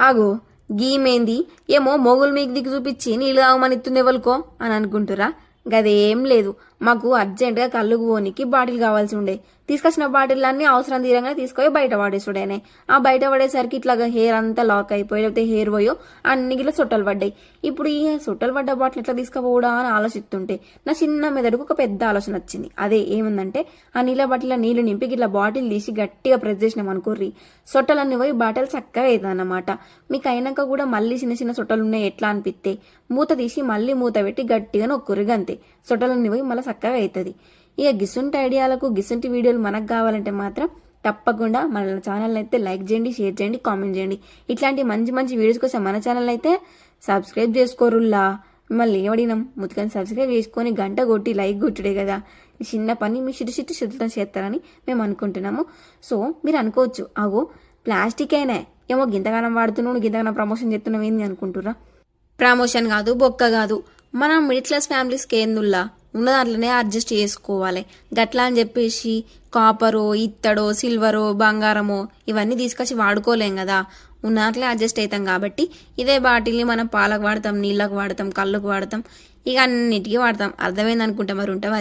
ఆగు గీమేంది? ఏమో మొగులు మీకు దిక్కు చూపించి నీళ్ళు తాగమని ఇస్తుంది ఎవరికో అని అనుకుంటురా. గదేం లేదు. మాకు అర్జెంటుగా కళ్ళు పోనీకి బాటిల్ కావాల్సి ఉండే. తీసుకొచ్చిన బాటిల్ అన్ని అవసరం తీరంగా తీసుకొని బయట పడేసుడేనే. ఆ బయట పడేసరికి ఇట్లా హెయిర్ అంతా లాక్ అయిపోయి లేకపోతే హెయిర్ పోయో అన్ని గిట్ల సొట్టలు పడ్డాయి. ఇప్పుడు ఈ సొట్టలు పడ్డ బాటిల్ ఎట్లా తీసుకుపోవడా అని ఆలోచిస్తుంటే నా చిన్న మెదడుకు ఒక పెద్ద ఆలోచన వచ్చింది. అదే ఏముందంటే ఆ నీళ్ళ బాటిల్ నీళ్ళు నింపి ఇట్లా బాటిల్ తీసి గట్టిగా ప్రెస్ చేసినాం అనుకోర్రి. సొట్టలన్నీ పోయి బాటిల్ చక్కగా అవుతుందన్నమాట మీకు అయినాక కూడా మళ్ళీ చిన్న చిన్న సొట్టలు ఉన్నాయి ఎట్లా అనిపిస్తే మూత తీసి మళ్ళీ మూత పెట్టి గట్టిగా నొక్కుర్రి అంతే సొట్టలన్నీ పోయి మళ్ళీ చక్కగా అవుతుంది ఇక గిసుంటి ఐడియాలకు గిసుంటి వీడియోలు మనకు కావాలంటే మాత్రం తప్పకుండా మన ఛానల్ అయితే లైక్ చేయండి షేర్ చేయండి కామెంట్ చేయండి. ఇట్లాంటి మంచి మంచి వీడియోస్ కోసం మన ఛానల్ అయితే సబ్స్క్రైబ్ చేసుకోరుల్లా. మిమ్మల్ని ఏమడినాం ముతుకని సబ్స్క్రైబ్ చేసుకొని గంట కొట్టి లైక్ కొట్టుడే కదా. చిన్న పని మీ చిట్టు చిట్టు శుద్ధం చేస్తారని మేము అనుకుంటున్నాము. సో మీరు అనుకోవచ్చు అగో ప్లాస్టిక్ అయినా ఏమో గింతగానం వాడుతున్నావు గింతగానం ప్రమోషన్ చేస్తున్నావు ఏంది అనుకుంటురా ప్రమోషన్ కాదు బొక్క కాదు. మనం మిడిల్ క్లాస్ ఫ్యామిలీస్కి ఏందుల్లా? ఉన్న దాంట్లోనే అడ్జస్ట్ చేసుకోవాలి. గట్లా అని చెప్పేసి కాపరో ఇత్తడో సిల్వరో బంగారమో ఇవన్నీ తీసుకొచ్చి వాడుకోలేం కదా. ఉన్న దాంట్లో అడ్జస్ట్ అవుతాం కాబట్టి ఇదే బాటిల్ని మనం పాలకు వాడతాం నీళ్ళకు వాడతాం కళ్ళకు వాడతాం ఇక అన్నిటికీ వాడతాం. అర్థమైంది అనుకుంటా మరి ఉంటాం